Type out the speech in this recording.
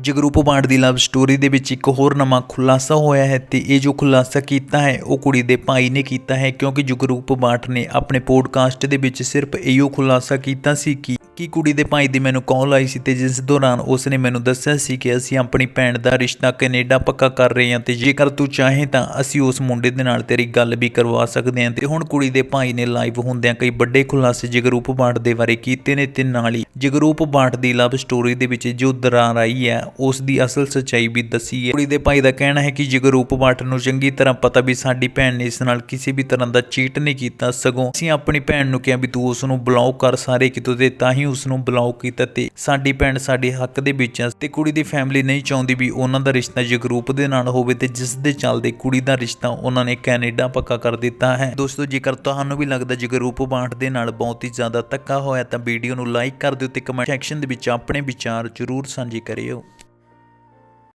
ਜਗਰੂਪ ਬਾਂਡ ਦੀ love story ਦੇ ਵਿੱਚ ਇੱਕ ਹੋਰ ਨਵਾਂ ਖੁਲਾਸਾ ਹੋਇਆ ਹੈ ਤੇ ਇਹ ਜੋ ਖੁਲਾਸਾ ਕੀਤਾ ਹੈ, ਉਹ ਕੁੜੀ ਦੇ ਭਾਈ ਨੇ ਕੀਤਾ ਹੈ ਕਿਉਂਕਿ ਜਗਰੂਪ ਬਾਂਟ ਨੇ ਆਪਣੇ ਪੋਡਕਾਸਟ ਦੇ ਵਿੱਚ ਸਿਰਫ ਇਹੋ ਖੁਲਾਸਾ ਕੀਤਾ ਸੀ ਕਿ ਕਿ ਕੁੜੀ ਦੇ ਭਾਈ ਦੀ ਮੈਨੂੰ ਕਾਲ ਆਈ ਸੀ ਤੇ ਜਿਸ ਦੌਰਾਨ ਉਸ ਨੇ ਮੈਨੂੰ ਦੱਸਿਆ ਸੀ ਕਿ ਅਸੀਂ ਆਪਣੀ ਭੈਣ ਦਾ ਰਿਸ਼ਤਾ ਕੈਨੇਡਾ ਪੱਕਾ ਕਰ ਰਹੇ ਹਾਂ ਤੇ ਜੇਕਰ ਤੂੰ ਚਾਹੇ ਤਾਂ ਅਸੀਂ ਉਸ ਮੁੰਡੇ ਦੇ ਨਾਲ ਤੇਰੀ ਗੱਲ ਵੀ ਕਰਵਾ ਸਕਦੇ ਹਾਂ ਤੇ ਹੁਣ ਕੁੜੀ ਦੇ ਭਾਈ ਨੇ ਲਾਈਵ ਹੁੰਦਿਆਂ ਕਈ ਵੱਡੇ ਖੁਲਾਸੇ ਜਗਰੂਪ ਬਾਂਟ ਦੇ ਬਾਰੇ ਕੀਤੇ ਨੇ ਤੇ ਨਾਲ ਹੀ ਜਗਰੂਪ ਬਾਂਟ ਦੀ ਲਵ ਸਟੋਰੀ ਦੇ ਵਿੱਚ ਜੋ ਦਰਾਰ ਆਈ ਹੈ, ਉਸ ਦੀ ਅਸਲ ਸੱਚਾਈ ਵੀ ਦੱਸੀ ਹੈ। ਕੁੜੀ ਦੇ ਭਾਈ ਦਾ ਕਹਿਣਾ ਹੈ ਕਿ ਜਗਰੂਪ ਬਾਂਟ ਨੂੰ ਚੰਗੀ ਤਰ੍ਹਾਂ ਪਤਾ ਵੀ ਸਾਡੀ ਭੈਣ ਨੇ ਇਸ ਨਾਲ ਕਿਸੇ ਵੀ ਤਰ੍ਹਾਂ ਦਾ ਚੀਟ ਨਹੀਂ ਕੀਤਾ, ਸਗੋਂ ਅਸੀਂ ਆਪਣੀ ਭੈਣ ਨੂੰ ਕਿਹਾ ਵੀ ਤੂੰ ਉਸ ਨੂੰ ਬਲੌਕ ਕਰ ਸਾਰੇ ਕਿਤੋਂ ਤੇ ਤਾਂ ਹੀ ਉਸ ਨੂੰ ਬਲੌਕ ਕੀਤਾ ਤੇ ਸਾਡੀ ਭੈਣ ਸਾਡੇ ਹੱਕ ਦੇ ਵਿੱਚ ਹੈ ਤੇ ਕੁੜੀ ਦੀ ਫੈਮਿਲੀ ਨਹੀਂ ਚਾਹੁੰਦੀ ਵੀ ਉਹਨਾਂ ਦਾ ਰਿਸ਼ਤਾ ਜਗਰੂਪ ਦੇ ਨਾਲ ਹੋਵੇ ਤੇ ਜਿਸ ਦੇ ਚੱਲਦੇ ਕੁੜੀ ਦਾ ਰਿਸ਼ਤਾ ਉਹਨਾਂ ਨੇ ਕੈਨੇਡਾ ਪੱਕਾ ਕਰ ਦਿੱਤਾ ਹੈ। ਦੋਸਤੋ, ਜੇਕਰ ਤੁਹਾਨੂੰ ਵੀ ਲੱਗਦਾ ਜਗਰੂਪ ਬਾਂਟ ਦੇ ਨਾਲ ਬਹੁਤ ਹੀ ਜ਼ਿਆਦਾ ਧੱਕਾ ਹੋਇਆ ਤਾਂ ਵੀਡੀਓ ਨੂੰ ਲਾਈਕ ਕਰ ਦਿਓ ਤੇ ਕਮੈਂਟ ਸੈਕਸ਼ਨ ਦੇ ਵਿੱਚ ਆਪਣੇ ਵਿਚਾਰ ਜ਼ਰੂਰ ਸਾਂਝੇ ਕਰਿਓ।